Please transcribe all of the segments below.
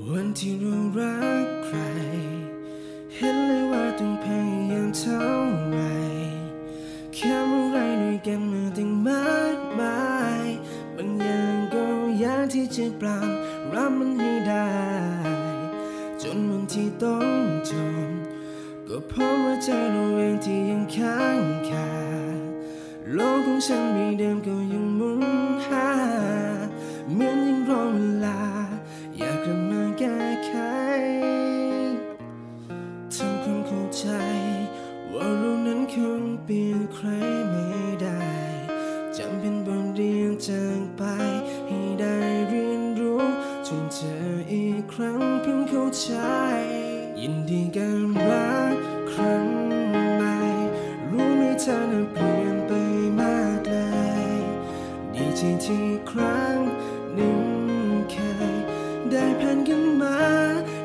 วันที่เรารักใคร เห็นเลยว่าต้องพยายามเท่าไหรแค่เมื่อไรด้วยกันมาตั้งมากมายบางอย่างก็อยากที่จะปรับรับมันให้ได้ จนวันที่ต้องจบก็เพราะว่าใจเราเองที่ยังค้างคาโลกของฉันม่เดิมก็ยัง ใจ ว่าเรานั้นคงเปลี่ยนใครไม่ได้จำเป็นบทเรียนจากไปให้ได้เรียนรู้จนเจออีกครั้งเพิ่งเข้าใจ ยินดีกับรักครั้งใหม่ รู้ไหมเธอน่ะเปลี่ยนไปมากเลย ดีใจที่ครั้งหนึ่งเคยได้ผ่านกันมา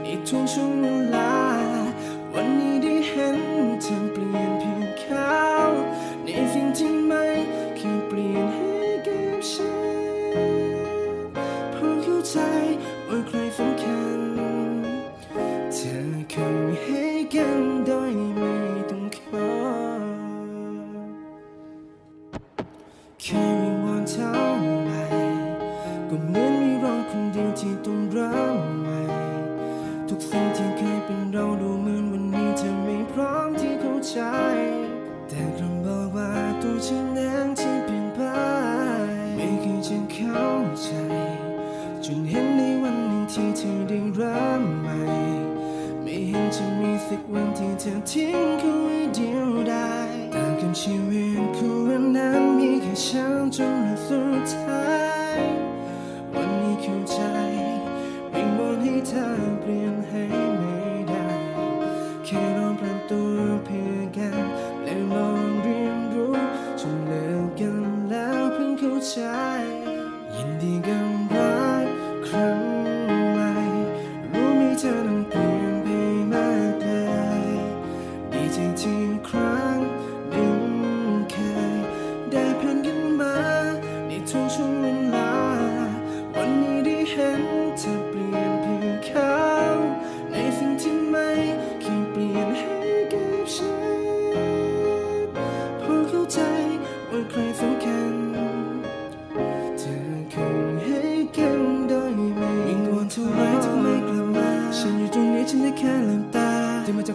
ในทุกช่วงเวลา คงให้กันได้ไม่ต้องคอแค่วิงวอนเท่าไหรก็เหมือน ชีวิตคู่วันนั้นมีแค่ฉันจน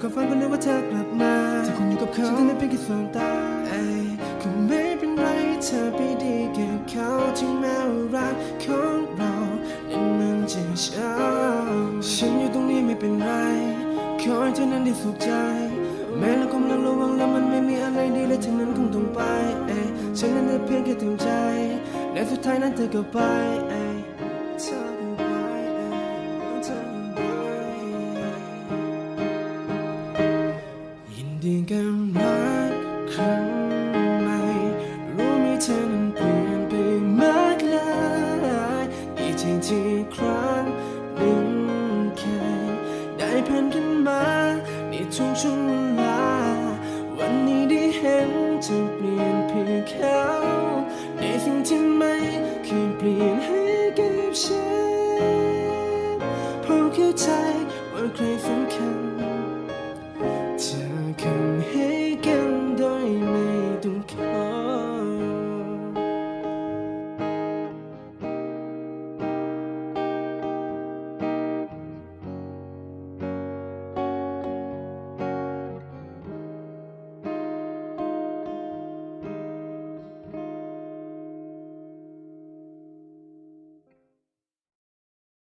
ความฝันก็นึกว่าเธอกลับมาเธอคงอยู่กับเขาฉันได้เพียงแค่สองตาเอ้ยคงไม่เป็นไรเธอไปดีกับเขาถึงแม้ว่ารักของเรานั้นมันจะช้าฉันอยู่ตรงนี้ไม่เป็นไรขอให้เธอนั้นได้สุขใจแม้เรากำลังระวังแล้วมันไม่มีอะไรดีและเธอนั้นคงต้องไป เอ้ยฉันนั้นได้เพียงแค่เตือนใจ และสุดท้ายนั้นเธอก็ไป ได้ผ่านกันมาในทุกช่วงเวลา วันนี้ได้เห็นเธอเปลี่ยนเพียงเขาในสิ่งที่ไม่เคยเปลี่ยนให้กับฉัน